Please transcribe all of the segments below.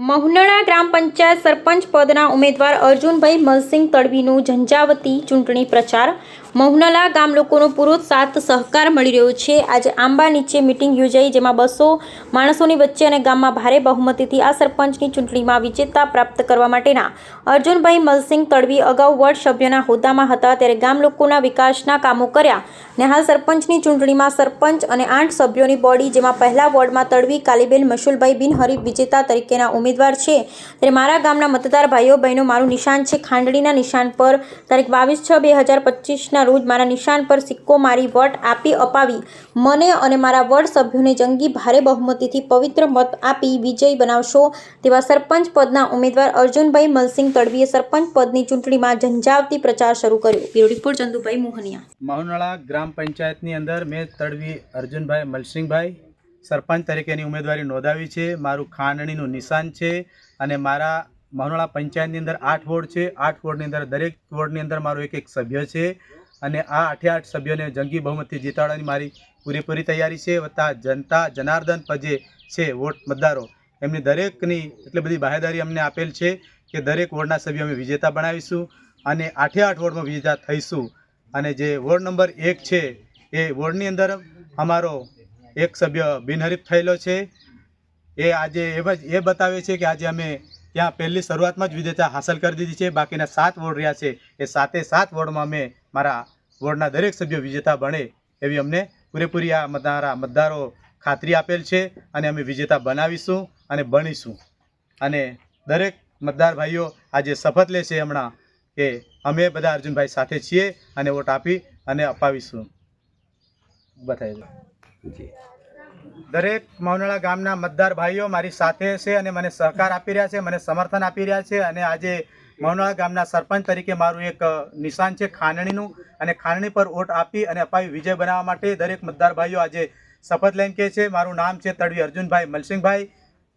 મહુનડા ગ્રામ પંચાયત સરપંચ પદના ઉમેદવાર અર્જુનભાઈ મલસિંહ તડવીનું ઝંઝાવતી ચૂંટણી પ્રચાર મહુનલા ગામ લોકોનો પૂરો સાથ સહકાર મળી રહ્યો છે. આજે આંબા નીચે મિટિંગ યોજાઈ જેમાં બસો માણસોની વચ્ચે અને ગામમાં ભારે બહુમતીથી આ સરપંચની ચૂંટણીમાં વિજેતા પ્રાપ્ત કરવા માટેના અર્જુનભાઈ મલસિંહ તડવી અગાઉ વોર્ડ સભ્યના હોદ્દામાં હતા ત્યારે ગામ લોકોના વિકાસના કામો કર્યા ને હાલ સરપંચની ચૂંટણીમાં સરપંચ અને આઠ સભ્યોની બોડી જેમાં પહેલા વોર્ડમાં તડવી કાલીબેન મશુલભાઈ બિનહરીફ વિજેતા તરીકેના ઉમેદવાર છે. ત્યારે મારા ગામના મતદાર ભાઈઓ બહેનો, મારું નિશાન છે ખાંડણીના નિશાન પર. તારીખ બાવીસ છ બે હજાર પચીસના રોજ મારા નિશાન પર સિક્કો મારી વટ આપી અપાવી. મને અને મારા વડ સભ્યોને જંગી ભારે બહુમતીથી પવિત્ર મત આપી વિજય બનાવશો તેવા સરપંચ પદના ઉમેદવાર અર્જુનભાઈ મલસિંહ તડવીએ સરપંચ પદની ચૂંટણીમાં ઝંઝાવતી પ્રચાર શરૂ કર્યો. Bureau report, Chandubhai Mohaniya. મહુનાળા ગ્રામ પંચાયતની અંદર મેં તડવી અર્જુનભાઈ મલસિંહભાઈ સરપંચ તરીકેની ઉમેદવારી નોંધાવી છે. મારું ખાંડણીનું નિશાન છે અને મારા મહુનાળા પંચાયતની અંદર આઠ વોર્ડ છે. આઠ વોર્ડની અંદર દરેક વોર્ડની અંદર મારો એક એક સભ્ય છે. અને આ આઠે આઠ સભ્યોને જંગી બહુમતથી જીતાડવાની મારી પૂરેપૂરી તૈયારી છે. વત્તા જનતા જનાર્દન પજે છે વોટ મતદારો. એમની દરેકની એટલી બધી બાહેદારી અમને આપેલ છે કે દરેક વોર્ડના સભ્યો અમે વિજેતા બનાવીશું અને આઠે આઠ વોર્ડમાં વિજેતા થઈશું. અને જે વોર્ડ નંબર એક છે એ વોર્ડની અંદર અમારો એક સભ્ય બિનહરીફ થયેલો છે. એ આજે એ એ બતાવે છે કે આજે અમે ત્યાં પહેલી શરૂઆતમાં જ વિજેતા હાંસલ કરી દીધી છે. બાકીના સાત વોર્ડ રહ્યા છે. એ સાતે સાત વોર્ડમાં અમે મારા વોર્ડના દરેક સભ્યો વિજેતા બને એવી અમને પૂરેપૂરી આ મારા મતદારો ખાતરી આપેલ છે અને અમે વિજેતા બનાવીશું અને બનીશું. અને દરેક મતદાર ભાઈઓ આજે શપથ લે છે હમણાં કે અમે બધા અર્જુનભાઈ સાથે છીએ અને વોટ આપી અને અપાવીશું. બતાવી દરેક મૌનાળા ગામના મતદાર ભાઈઓ મારી સાથે છે અને મને સહકાર આપી રહ્યા છે મને સમર્થન આપી રહ્યા છે અને આજે મૌનાળા ગામના સરપંચ તરીકે મારું એક નિશાન છે ખાંડણીનું અને ખાંડણી પર વોટ આપી અને અપાવી વિજય બનાવવા માટે દરેક મતદાર ભાઈઓ આજે શપથ લઈને કહે છે. મારું નામ છે તડવી અર્જુનભાઈ મલસિંહભાઈ.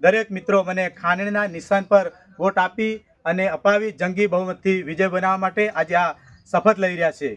દરેક મિત્રો મને ખાંડણીના નિશાન પર વોટ આપી અને અપાવી જંગી બહુમતથી વિજય બનાવવા માટે આજે આ શપથ લઈ રહ્યા છે.